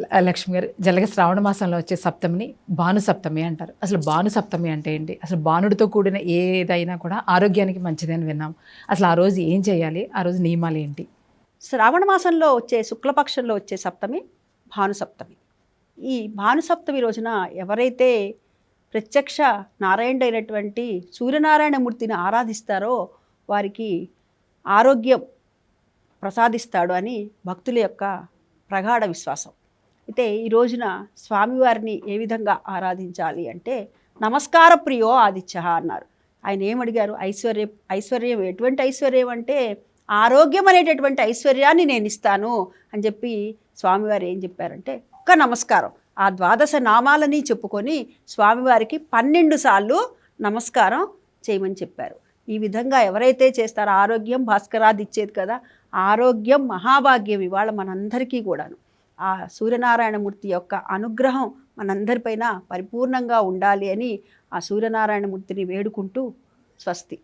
లక్ష్మి గారు జలగ శ్రావణ మాసంలో వచ్చే సప్తమిని భాను సప్తమి అంటారు. అసలు భాను సప్తమి అంటే ఏంటి? అసలు భానుడితో కూడిన ఏదైనా కూడా ఆరోగ్యానికి మంచిదని విన్నాం. అసలు ఆ రోజు ఏం చేయాలి? ఆ రోజు నియమాలు ఏంటి? శ్రావణ మాసంలో వచ్చే శుక్లపక్షంలో వచ్చే సప్తమి భానుసప్తమి. ఈ భానుసప్తమి రోజున ఎవరైతే ప్రత్యక్ష నారాయణుడైనటువంటి సూర్యనారాయణమూర్తిని ఆరాధిస్తారో వారికి ఆరోగ్యం ప్రసాదిస్తాడు అని భక్తుల యొక్క ప్రగాఢ విశ్వాసం. అయితే ఈ రోజున స్వామివారిని ఏ విధంగా ఆరాధించాలి అంటే నమస్కార ప్రియో ఆదిత్య అన్నారు. ఆయన ఏమడిగారు? ఐశ్వర్యం ఐశ్వర్యం ఎటువంటి ఐశ్వర్యం అంటే ఆరోగ్యం అనేటటువంటి ఐశ్వర్యాన్ని నేను ఇస్తాను అని చెప్పి స్వామివారు ఏం చెప్పారంటే ఒక్క నమస్కారం. ఆ ద్వాదశ నామాలని చెప్పుకొని స్వామివారికి పన్నెండు సార్లు నమస్కారం చేయమని చెప్పారు. ఈ విధంగా ఎవరైతే చేస్తారో ఆరోగ్యం భాస్కరాది ఇచ్చేది కదా ఆరోగ్యం మహాభాగ్యం ఇవాళ మనందరికీ కూడాను. ఆ సూర్యనారాయణమూర్తి యొక్క అనుగ్రహం మనందరిపైన పరిపూర్ణంగా ఉండాలి అని ఆ సూర్యనారాయణమూర్తిని వేడుకుంటూ స్వస్తి.